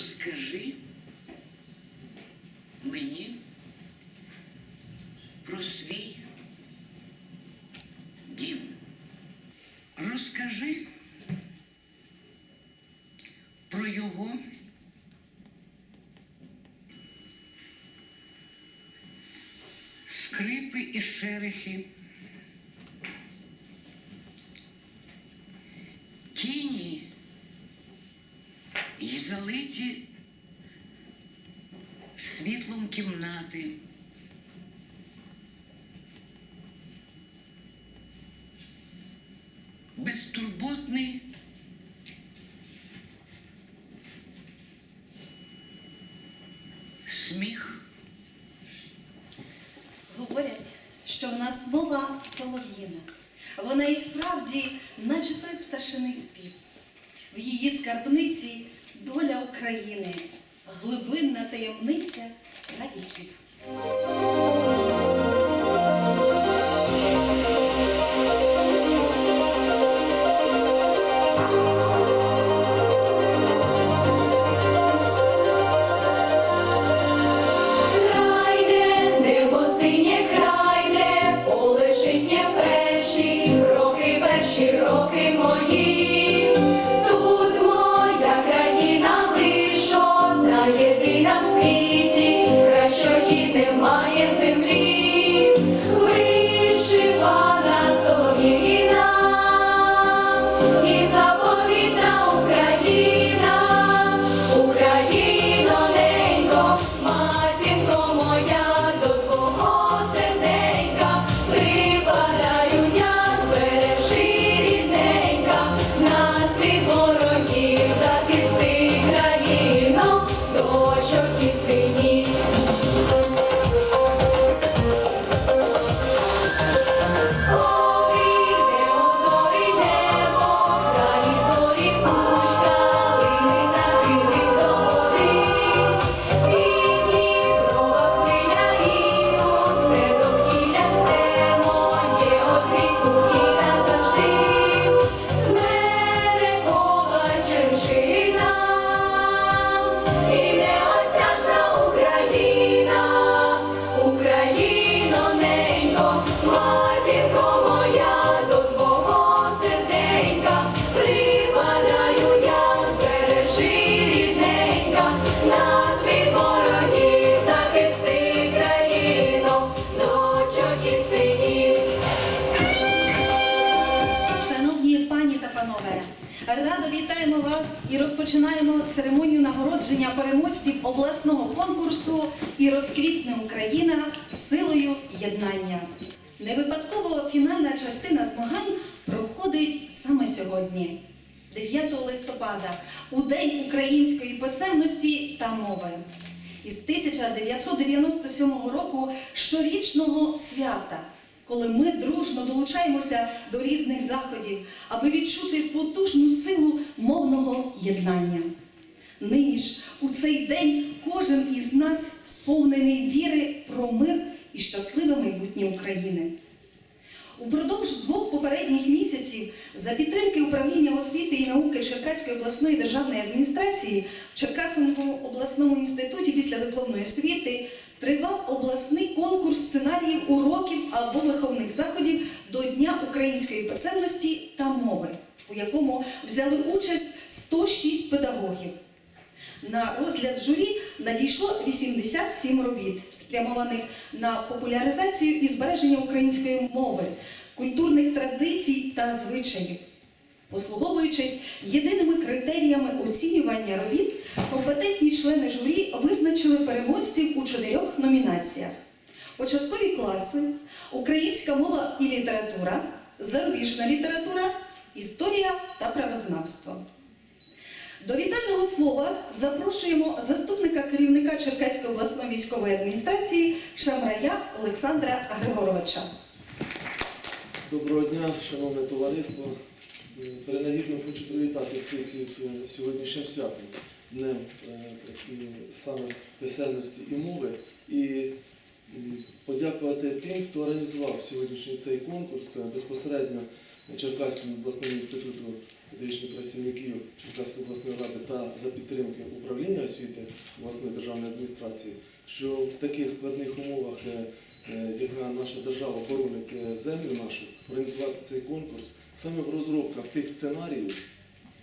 розкажи мені про свій дім. Розкажи про його скрипи і шерехи, тіні і залиті світлом кімнати. Безтурботний сміх. Говорять, що в нас мова солов'їна. Вона і справді, наче той пташиний спів. В її скарбниці України, глибинна таємниця нагородження переможців обласного конкурсу і розквітне Україна силою єднання. Не випадково фінальна частина змагань проходить саме сьогодні, 9 листопада, у День української писемності та мови. Із 1997 року щорічного свята, коли ми дружно долучаємося до різних заходів, аби відчути потужну силу мовного єднання. Нині ж у цей день кожен із нас сповнений віри про мир і щасливе майбутнє України. Упродовж двох попередніх місяців за підтримки управління освіти і науки Черкаської обласної державної адміністрації в Черкаському обласному інституті післядипломної освіти тривав обласний конкурс сценаріїв уроків або виховних заходів до Дня української писемності та мови, у якому взяли участь 106 педагогів. На розгляд журі надійшло 87 робіт, спрямованих на популяризацію і збереження української мови, культурних традицій та звичаїв. Послуговуючись єдиними критеріями оцінювання робіт, компетентні члени журі визначили переможців у чотирьох номінаціях: початкові класи, українська мова і література, зарубіжна література, історія та правознавство. До вітального слова запрошуємо заступника керівника Черкаської обласної військової адміністрації Шамрая Олександра Григоровича. Доброго дня, шановне товариство. Е, Принагідно хочу привітати всіх із е, сьогоднішнім святом, днем е, саме писемності і мови. І подякувати тим, хто організував сьогоднішній цей конкурс безпосередньо Черкаському обласному інституту педагогічних працівників Черкаської обласної ради та за підтримки управління освіти обласної державної адміністрації, що в таких складних умовах, е, яка наша держава боронить е, землю нашу, організувати цей конкурс саме в розробках тих сценаріїв,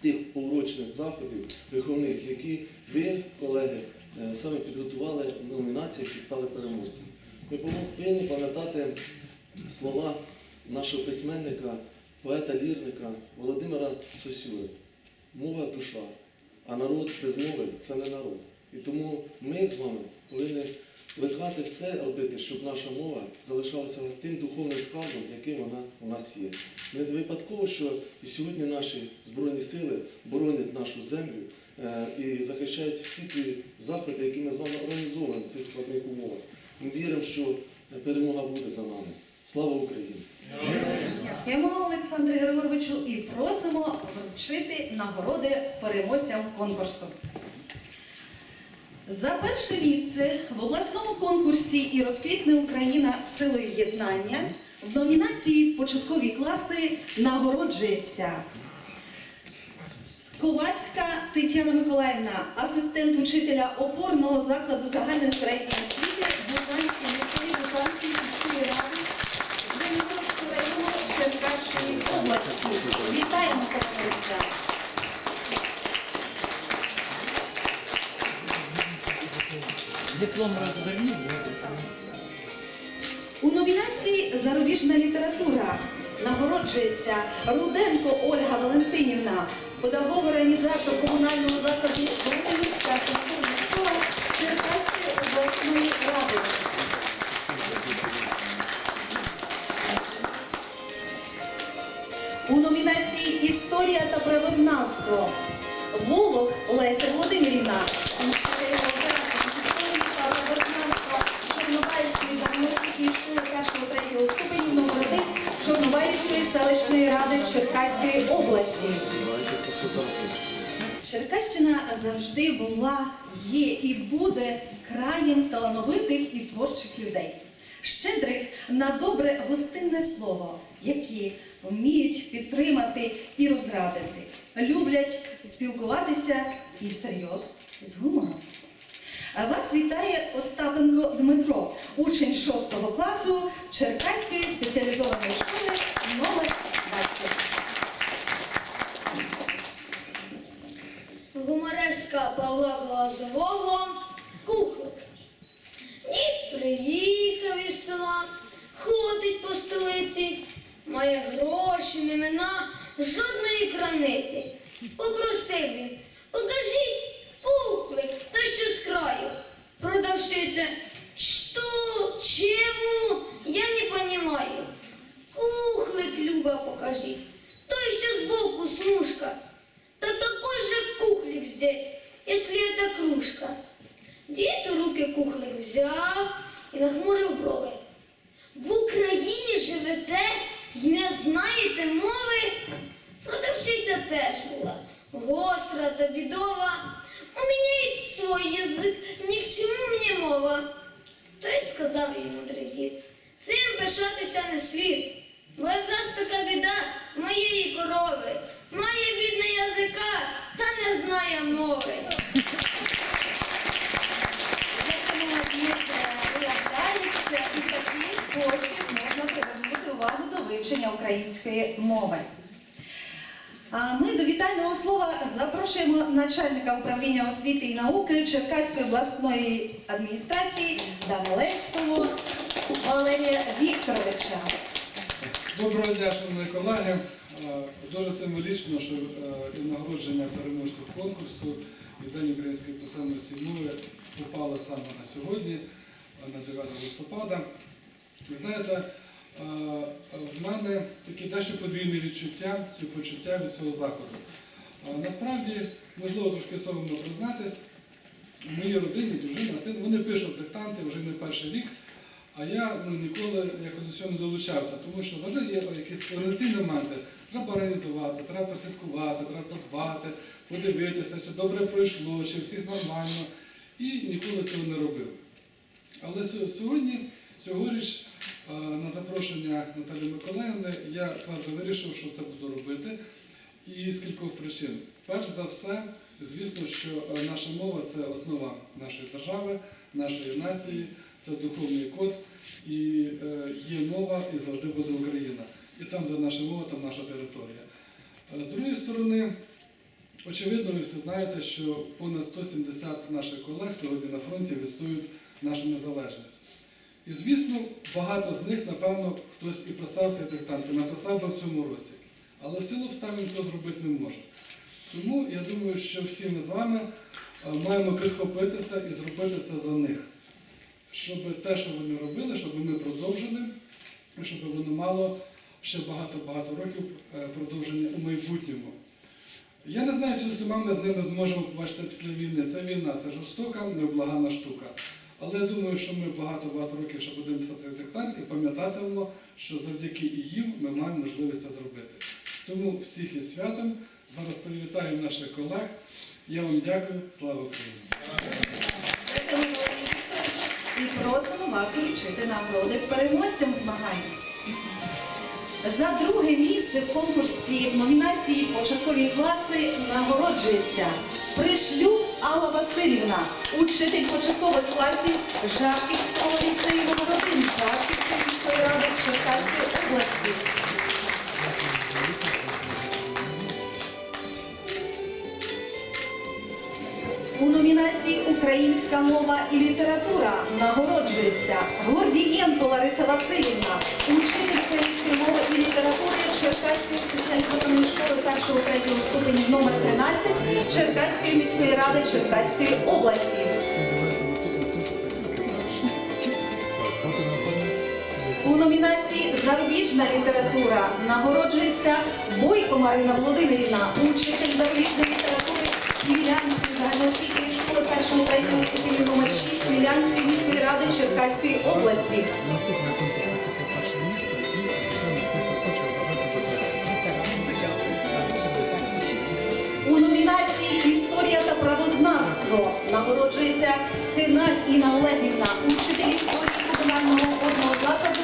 тих поурочних заходів виховних, які ви, колеги, е, саме підготували номінації, які стали переможцями. Ми повинні пам'ятати слова нашого письменника, поета-лірника Володимира Сосюри. Мова душа, а народ без мови це не народ. І тому ми з вами повинні плекати все робити, щоб наша мова залишалася тим духовним складом, яким вона у нас є. Не випадково, що і сьогодні наші Збройні сили боронять нашу землю е, і захищають всі ті заходи, які ми з вами організовуємо в цих складних умовах. Ми віримо, що перемога буде за нами. Слава Україні! Дякуємо Олександру Григоровичу і просимо вручити нагороди переможцям конкурсу. За перше місце в обласному конкурсі і розквітне Україна силою єднання в номінації Початкові класи нагороджується Ковальська Тетяна Миколаївна, асистент учителя опорного закладу загальної середньої освіти Черкаської області. Вітаємо Ковальська! Диплом розверніть. У номінації Зарубіжна література нагороджується Руденко Ольга Валентинівна, педагог-організатор комунального закладу Володимирська санаторна та правознавство. Волок Леся Володимирівна, історії правознавства Чорнобаївської загальноосвітньої школи 1-3 ступенів номер 1 Чорнобаївської селищної ради Черкаської області. Черкащина завжди була, є і буде краєм талановитих і творчих людей, щедрих на добре гостинне слово, які вміють підтримати і розрадити, люблять спілкуватися і всерйоз з гумором. Вас вітає Остапенко Дмитро, учень 6 класу Черкаської спеціалізованої школи номер 20. Гумореска Павла Глазового Кухлик. Дід приїхав із села, ходить по столиці, має гроші, не мина, жодної краниці. Попросив він, покажіть кухлик, та що з краю. Продавщиця, що, чому, я не понимаю. Кухлик, Люба, покажи. Той, що збоку смужка. Да такой же кухлик здесь, если это кружка. Дід у руки кухлик взяв і нахмурив брови. В Україні живете і не знаєте мови? Продавщиця теж була гостра та бідова. У мене є свій язик, ні к чому мені мова. Той сказав їй мудрий дід, цим пишатися не слід, бо якраз така біда моєї корови. Має бідне язика, та не знає мови. Дід і такий спосіб можна привернути увагу до вивчення української мови. Ми до вітального слова запрошуємо начальника управління освіти і науки Черкаської обласної адміністрації Данилевського Валерія Вікторовича. Доброго дня, шановні колеги. Дуже символічно, що е, і нагородження переможців конкурсу і День української писемності мови попало саме на сьогодні, на 9 листопада. Ви знаєте, в мене такі дещо подвійні відчуття і почуття від цього заходу. Е, Насправді, можливо, трошки соромно признатись, в моїй родині дружина, син, вони пишуть диктанти вже не перший рік. А я ну, ніколи якось до цього не долучався, тому що завжди є якісь організаційні моменти. Треба організувати, треба прослідкувати, треба подбати, подивитися, чи добре пройшло, чи всіх нормально. І ніколи цього не робив. Але сьогодні, цьогоріч, е, на запрошення Наталі Миколаївни, я твердо вирішив, що це буду робити. І з кількох причин. Перш за все, звісно, що е, наша мова це основа нашої держави, нашої нації, це духовний код, і е, є мова, і завжди буде Україна. І там, де наша мова, там наша територія. Е, З другої сторони, очевидно, ви всі знаєте, що понад 170 наших колег сьогодні на фронті відстоюють нашу незалежність. І звісно, багато з них, напевно, хтось і писав цей диктант, і написав би в цьому році. Але в силу обставин цього зробити не може. Тому я думаю, що всі ми з вами е, маємо підхопитися і зробити це за них. Щоб те, що вони робили, щоб ми продовжили, і щоб воно мало ще багато-багато років е, продовження у майбутньому. Я не знаю, чи усіма ми з ними зможемо побачитися після війни. Це війна, це жорстока, невблагана штука. Але я думаю, що ми багато-багато років ще будемо писати диктант і пам'ятатимемо, що завдяки і їм ми маємо можливість це зробити. Тому всіх із святом. Зараз привітаємо наших колег. Я вам дякую. Слава Україні! І просимо вас вручити нагороди переможцям змагань. За друге місце в конкурсі номінації початкові класи нагороджується Пришлюб Алла Васильівна, учитель початкових класів Жашківського ліцею номер 1 Жашківської міської ради Черкаської області. Номінації Українська мова і література нагороджується Гордієнко Лариса Васильівна, учитель української мови і літератури Черкаської спеціалізованої школи першого третього ступенів номер 13 Черкаської міської ради Черкаської області. У номінації Зарубіжна література нагороджується Бойко Марина Володимирівна, учитель зарубіжної літератури Смілянської загальноосвітньої школи першого третього ступеню номер 6 Смілянської міської ради Черкаської області. У номінації Історія та правознавство нагороджується Хиналь Інна Олегівна, учитель історії комунального одного закладу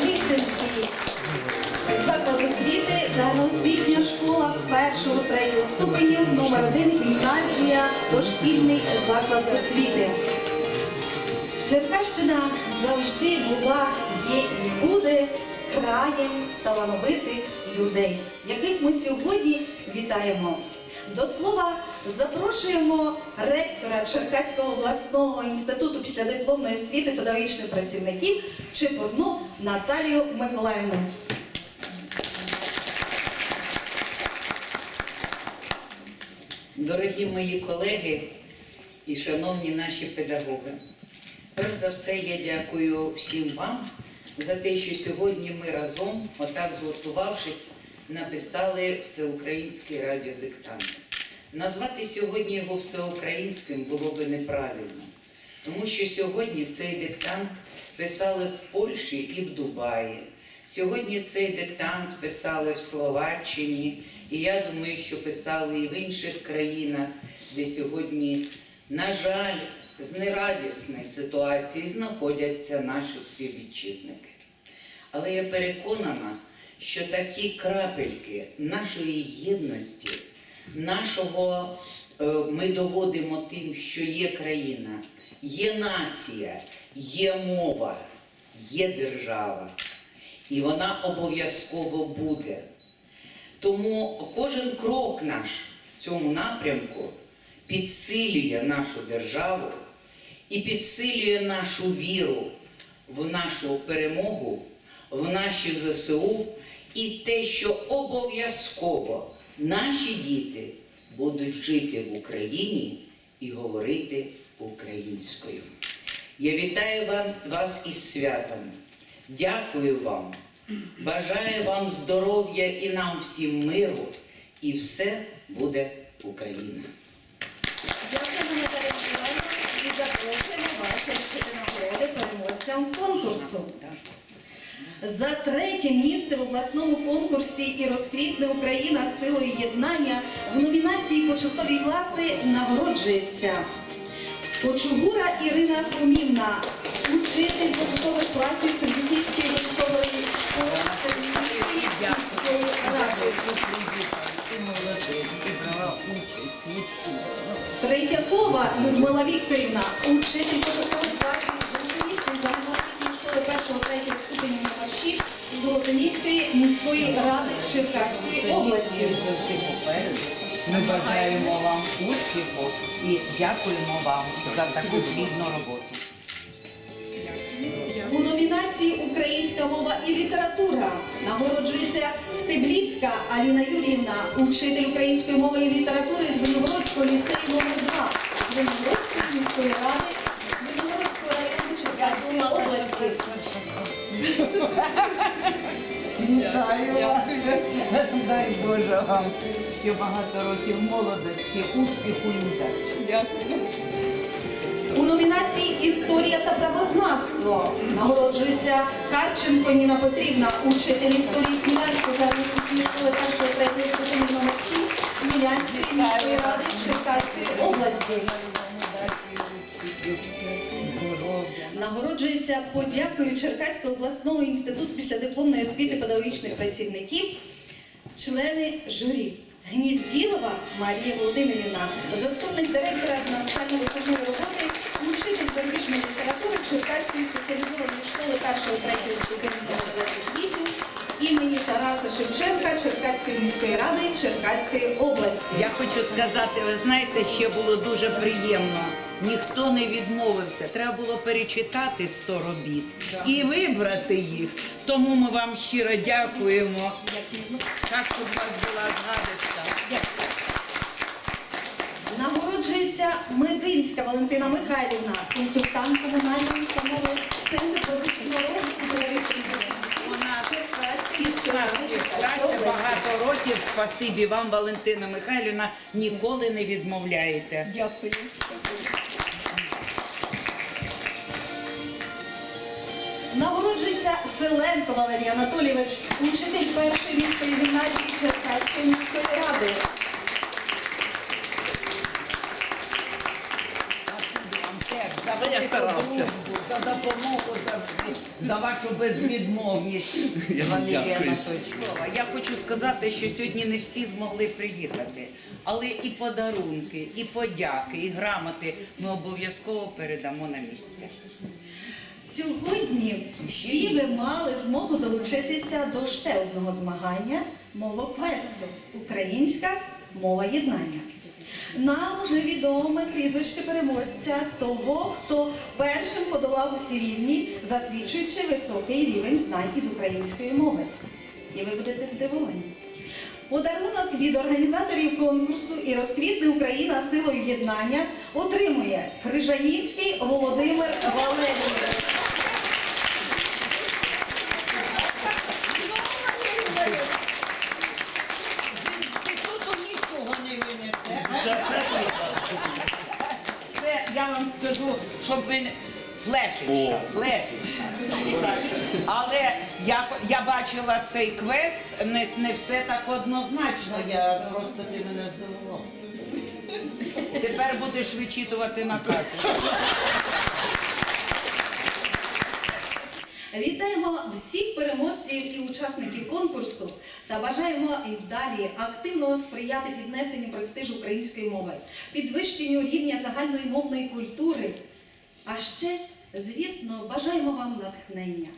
Лисинський. Заклад освіти, загальноосвітня школа першого третього ступенів, номер 1 гімназія, дошкільний заклад освіти. Черкащина завжди була, є і буде краєм талановитих людей, яких ми сьогодні вітаємо. До слова, запрошуємо ректора Черкаського обласного інституту післядипломної освіти педагогічних працівників Чепурну Наталію Миколаївну. Дорогі мої колеги і шановні наші педагоги, перш за все я дякую всім вам за те, що сьогодні ми разом, отак згуртувавшись, написали всеукраїнський радіодиктант. Назвати сьогодні його всеукраїнським було би неправильно, тому що сьогодні цей диктант писали в Польщі і в Дубаї. Сьогодні цей диктант писали в Словаччині, і я думаю, що писали і в інших країнах, де сьогодні, на жаль, з нерадісної ситуації знаходяться наші співвітчизники. Але я переконана, що такі крапельки нашої єдності, нашого е, ми доводимо тим, що є країна, є нація, є мова, є держава, і вона обов'язково буде. Тому кожен крок наш в цьому напрямку підсилює нашу державу і підсилює нашу віру в нашу перемогу, в наші ЗСУ і те, що обов'язково наші діти будуть жити в Україні і говорити українською. Я вітаю вас із святом. Дякую вам. Бажаю вам здоров'я і нам всім миру, і все буде Україна. Дякуємо Наталія Миколаївна і запрошуємо вас вручити нагороди переможцям конкурсу. За третє місце в обласному конкурсі і розквітне Україна з силою єднання в номінації Початкові класи нагороджується Почугура Ірина Хомівна, учитель початкових класів Сердюківської початкової Третьякова Людмила Вікторівна, учитель початкових класів Золотоніської загальноосвітньої школи першого-третього ступеню номер 6 Золотоніської міської ради Черкаської області. Ми бажаємо вам успіху і дякуємо вам за таку плідну роботу. Українська мова і література нагороджується Стебліцька Аліна Юріївна, учитель української мови і літератури з Виногородського ліцею номер 2 з Виногородської міської ради, з Виногородського району Черкаської області. Дай Боже вам ще багато років молодості, успіху і удачі. У номінації Історія та правознавство нагороджується Харченко Ніна Петрівна, учитель історії Смілянської загальноосвітньої школи 1-3 ступеню номер 7 Смілянської міської ради Черкаської області. Нагороджується подякою Черкаського обласного інституту післядипломної освіти педагогічних працівників, члени журі. Гнізділова Марія Володимирівна, заступник директора з навчально-виховної роботи, учитель зарубіжної літератури Черкаської спеціалізованої школи 1-3 ступені номер 28 імені Тараса Шевченка Черкаської міської ради Черкаської області. Я хочу сказати, ви знаєте, ще було дуже приємно. Ніхто не відмовився. Треба було перечитати 100 робіт і вибрати їх. Тому ми вам щиро дякуємо. Так, щоб вас була згадочка. Нагороджується Мединська Валентина Михайлівна, консультант комунальної установи Центр професійного розвитку педагогічних Вона Праця багато років. Спасибі вам, Валентина Михайлівна. Ніколи не відмовляєте. Дякую. Нагороджується Селенко Валерій Анатолійович, учитель першої міської гімназії Черкаської міської ради. Дружбу, за допомогу завжди, за вашу безвідмовність, Валерія Анатольовича. Я хочу сказати, що сьогодні не всі змогли приїхати, але і подарунки, і подяки, і грамоти ми обов'язково передамо на місце. Сьогодні всі ви мали змогу долучитися до ще одного змагання мовоквесту Українська мова єднання. Нам вже відоме прізвище переможця того, хто першим подолав усі рівні, засвідчуючи високий рівень знань із української мови. І ви будете здивовані. Подарунок від організаторів конкурсу і розквітне Україна силою єднання отримує Крижанівський Володимир Валерійович. Інституту нічого не винесе. Це я вам скажу, щоб ви не- Але я, я бачила цей квест, не, не все так однозначно. Я просто ти мене здивував. Тепер будеш вичитувати накази. Вітаємо всіх переможців і учасників конкурсу та бажаємо і далі активно сприяти піднесенню престижу української мови, підвищенню рівня загальної мовної культури. А ще, звісно, бажаємо вам натхнення,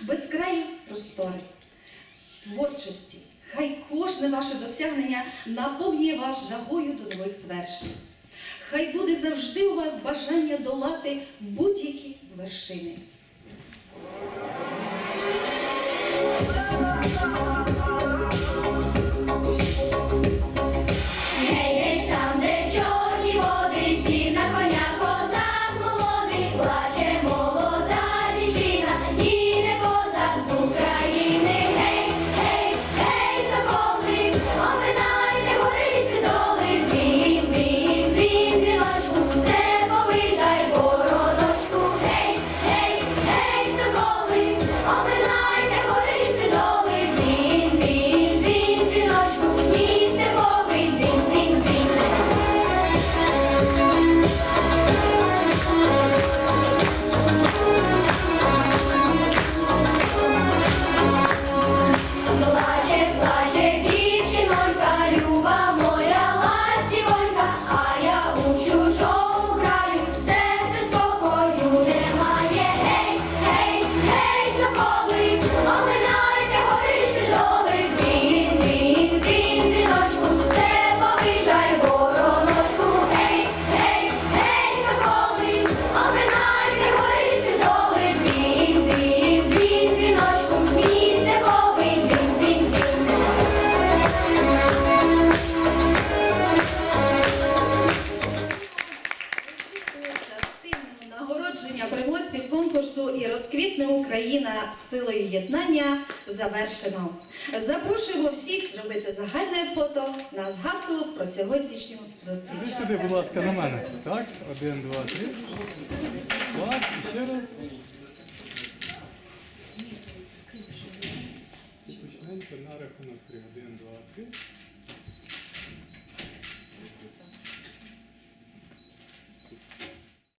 безкраїв простори, творчості. Хай кожне ваше досягнення наповнює вас жагою до нових звершень. Хай буде завжди у вас бажання долати будь-які вершини. З єднання завершено. Запрошуємо всіх зробити загальне фото на згадку про сьогоднішню зустріч. зустріч. сюди, будь ласка, на мене. Так, один, два, три. Клас, і ще раз. Почнемо на рахунок три. Один, два, три.